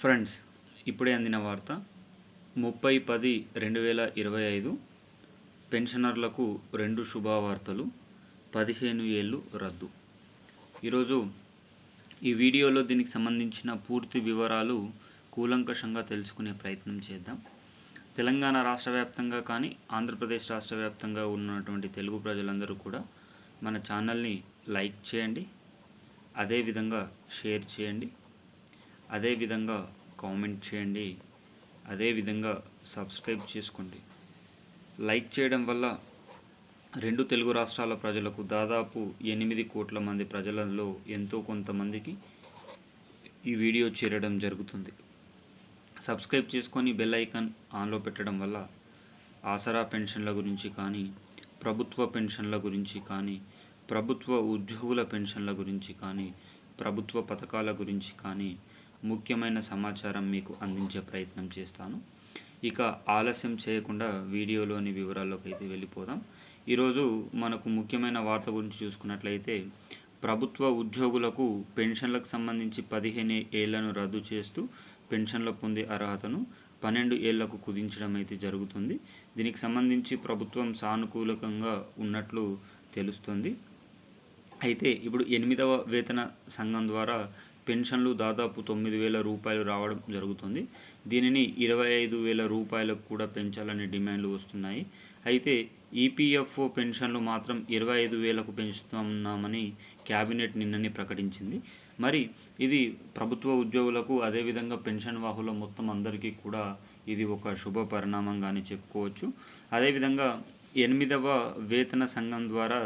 Friends ఇప్పుడే అందిన వార్త. ముప్పై పది రెండు వేల ఇరవై ఐదు పెన్షనర్లకు రెండు శుభవార్తలు పదిహేను ఏళ్ళు రద్దు. ఈరోజు ఈ వీడియోలో దీనికి సంబంధించిన పూర్తి వివరాలు కూలంకషంగా తెలుసుకునే ప్రయత్నం చేద్దాం. తెలంగాణ రాష్ట్ర వ్యాప్తంగా కానీ ఆంధ్రప్రదేశ్ రాష్ట్ర వ్యాప్తంగా ఉన్నటువంటి తెలుగు ప్రజలందరూ కూడా మన ఛానల్ని లైక్ చేయండి అదేవిధంగా షేర్ చేయండి. అదేవిధంగా కామెంట్ చేయండి. అదేవిధంగా సబ్స్క్రైబ్ చేసుకోండి. లైక్ చేయడం వల్ల రెండు తెలుగు రాష్ట్రాల ప్రజలకు దాదాపు ఎనిమిది కోట్ల మంది ప్రజలలో ఎంతో కొంతమందికి ఈ వీడియో చేరడం జరుగుతుంది. సబ్స్క్రైబ్ చేసుకొని బెల్ ఐకాన్ ఆన్లో పెట్టడం వల్ల ఆసరా పెన్షన్ల గురించి కానీ ప్రభుత్వ పెన్షన్ల గురించి కానీ ప్రభుత్వ ఉద్యోగుల పెన్షన్ల గురించి కానీ ప్రభుత్వ పథకాల గురించి కానీ ముఖ్యమైన సమాచారం మీకు అందించే ప్రయత్నం చేస్తాను. ఇక ఆలస్యం చేయకుండా వీడియోలోని వివరాల్లోకి అయితే వెళ్ళిపోదాం. ఈరోజు మనకు ముఖ్యమైన వార్త గురించి చూసుకున్నట్లయితే ప్రభుత్వ ఉద్యోగులకు పెన్షన్లకు సంబంధించి పదిహేను ఏళ్ళను రద్దు చేస్తూ పెన్షన్లు పొందే అర్హతను పన్నెండు ఏళ్ళకు కుదించడం అయితే జరుగుతుంది. దీనికి సంబంధించి ప్రభుత్వం సానుకూలకంగా ఉన్నట్లు తెలుస్తుంది. అయితే ఇప్పుడు ఎనిమిదవ వేతన సంఘం ద్వారా పెన్షన్లు దాదాపు తొమ్మిది వేల రూపాయలు రావడం జరుగుతుంది. దీనిని ఇరవై ఐదు వేల రూపాయలకు కూడా పెంచాలనే డిమాండ్లు వస్తున్నాయి. అయితే ఈపీఎఫ్ఓ పెన్షన్లు మాత్రం ఇరవై ఐదు వేలకు పెంచుతున్నామని క్యాబినెట్ నిన్ననే ప్రకటించింది. మరి ఇది ప్రభుత్వ ఉద్యోగులకు అదేవిధంగా పెన్షన్ వాహుల మొత్తం అందరికీ కూడా ఇది ఒక శుభ పరిణామంగానే చెప్పుకోవచ్చు. అదేవిధంగా ఎనిమిదవ వేతన సంఘం ద్వారా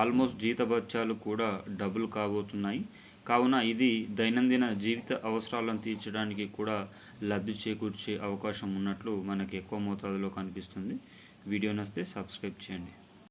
ఆల్మోస్ట్ జీతభత్యాలు కూడా డబుల్ కాబోతున్నాయి. కావున ఇది దైనందిన జీవిత అవసరాలను తీర్చడానికి కూడా లబ్ధి చేకూర్చే అవకాశం ఉన్నట్లు మనకి ఎక్కువ మోతాదులో కనిపిస్తుంది. వీడియో నస్తే సబ్స్క్రైబ్ చేయండి.